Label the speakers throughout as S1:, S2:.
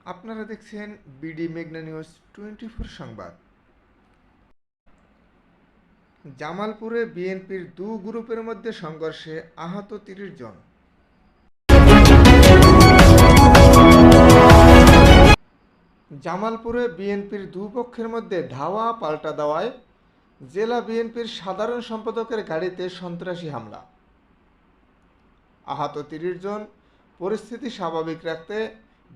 S1: আপনারা দেখছেন বিডি মেঘনা নিউজ টোয়েন্টি ফোর সংবাদ। জামালপুরে বিএনপির দু গ্রুপের মধ্যে সংঘর্ষে আহত তিরিশ জন। জামালপুরে বিএনপির দুপক্ষের মধ্যে ধাওয়া পাল্টা দেওয়ায় জেলা বিএনপির সাধারণ সম্পাদকের গাড়িতে সন্ত্রাসী হামলা। আহত তিরিশ জন, পরিস্থিতি স্বাভাবিক রাখতে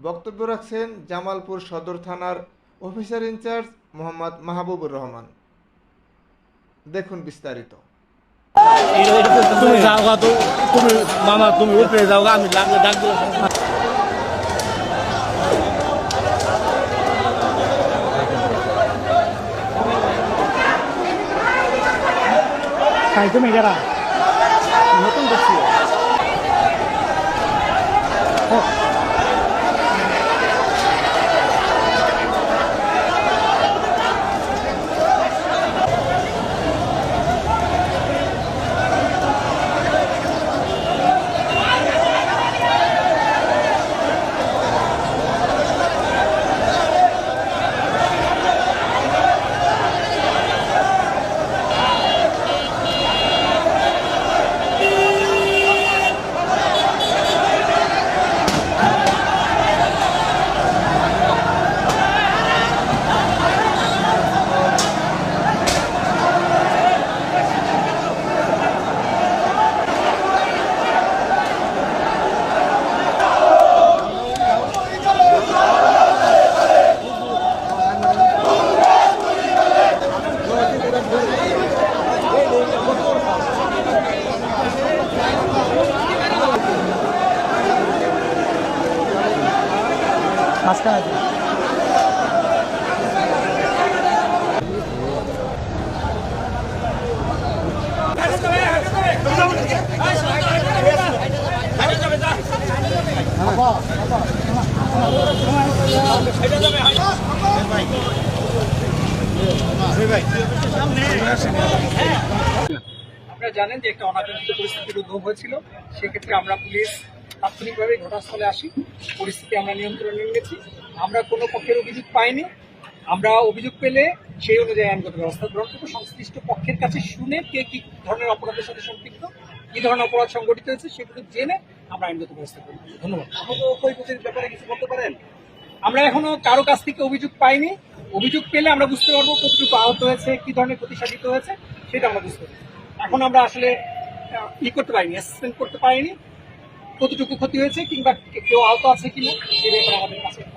S1: বক্তব্য রাখছেন জামালপুর সদর থানার officer in charge Mohammad Mahbubur Rahman. দেখুন বিস্তারিত।
S2: তুমি যাও তো তুমি মামা তুমি উপরে যাও আমি ডাক দিলাম।
S3: মাঝখানে।
S4: আপনারা জানেন যে একটা অনাকাঙ্ক্ষিত পরিস্থিতির উদ্ভব হয়েছিল সেক্ষেত্রে আমরা পুলিশ তাৎক্ষণিকভাবে ঘটনাস্থলে আসি। পরিস্থিতি আমরা নিয়ন্ত্রণে এনেছি আমরা কোনো পক্ষের অভিযোগ পাইনি। আমরা অভিযোগ পেলে সেই অনুযায়ী আইনগত ব্যবস্থা গ্রহণ করব। সংশ্লিষ্ট পক্ষের কাছে শুনে কে কি ধরনের অপরাধের সাথে সম্পৃক্ত কি ধরনের অপরাধ সংগঠিত হয়েছে সেগুলো জেনে আমরা আইনগত ব্যবস্থা করব। ধন্যবাদ। ক্ষয়ক্ষতির ব্যাপারে কিছু বলতে পারেন? আমরা এখনও কারও কাছ থেকে অভিযোগ পাইনি। অভিযোগ পেলে আমরা বুঝতে পারব কতটুকু আহত হয়েছে কি ধরনের ক্ষতি সাধিত হয়েছে সেটা আমরা বুঝতে পারব। এখন আমরা আসলে ই করতে পারিনি অ্যাসেসমেন্ট করতে পারিনি। কতটুকু ক্ষতি হয়েছে কিংবা কেউ আহত আছে কিনা সে ব্যাপারে আমাদের